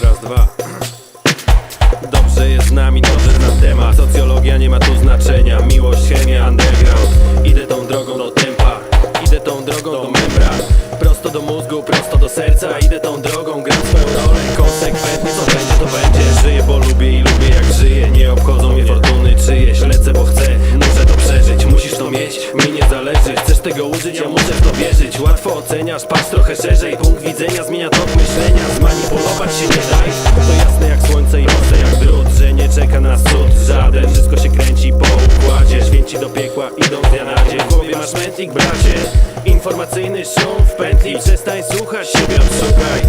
dwa. Dobrze jest z nami, dobrze znam temat. Socjologia nie ma tu znaczenia. Miłość, chemia, underground. Idę tą drogą do tempa. Idę tą drogą do membra. Prosto do mózgu, prosto do serca. Idę tą drogą, gram swoją rolę. Konsekwentnie, co będzie, to będzie. Żyję, bo lubię i lubię jak żyję. Nie obchodzą mnie fortuny czyjeś. Lecę, bo chcę, muszę to przeżyć. Musisz to mieć, mi nie zależy. Chcesz tego użyć, ja muszę w to wierzyć. Łatwo oceniasz, patrz trochę szerzej. Punkt widzenia zmienia tok myślenia. Zmanipulować do piekła idą z dnia na dzień. W głowie masz mętlik, bracie. Informacyjny szum w pętli. Przestań słuchać siebie, odszukaj.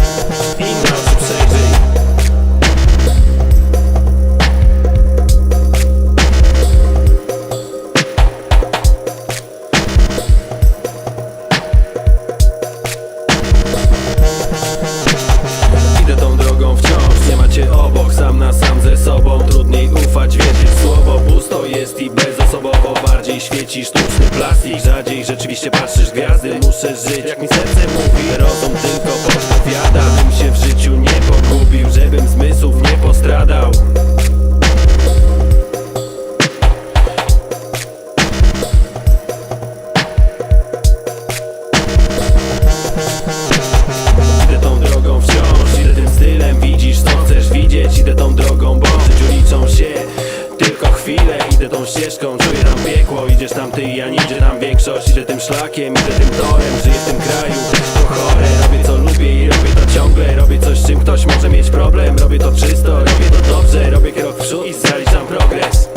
I na oczy przejrzyj obok Sam na sam ze sobą, trudniej ufać, wierzyć słowo. Pusto jest i bezosobowo Bardziej świeci sztuczny plastik Rzadziej rzeczywiście patrzysz gwiazdy Muszę żyć, jak mi serce mówi Rozum tylko podpowiada tą ścieżką Czuję tam piekło, idziesz tam ty i ja nie idzie tam większość. Idę tym szlakiem, idę tym torem, żyję w tym kraju Też to chore, robię co lubię i robię to ciągle. Robię coś z czym ktoś może mieć problem. Robię to czysto, robię to dobrze. Robię krok w przód i zaliczam progres.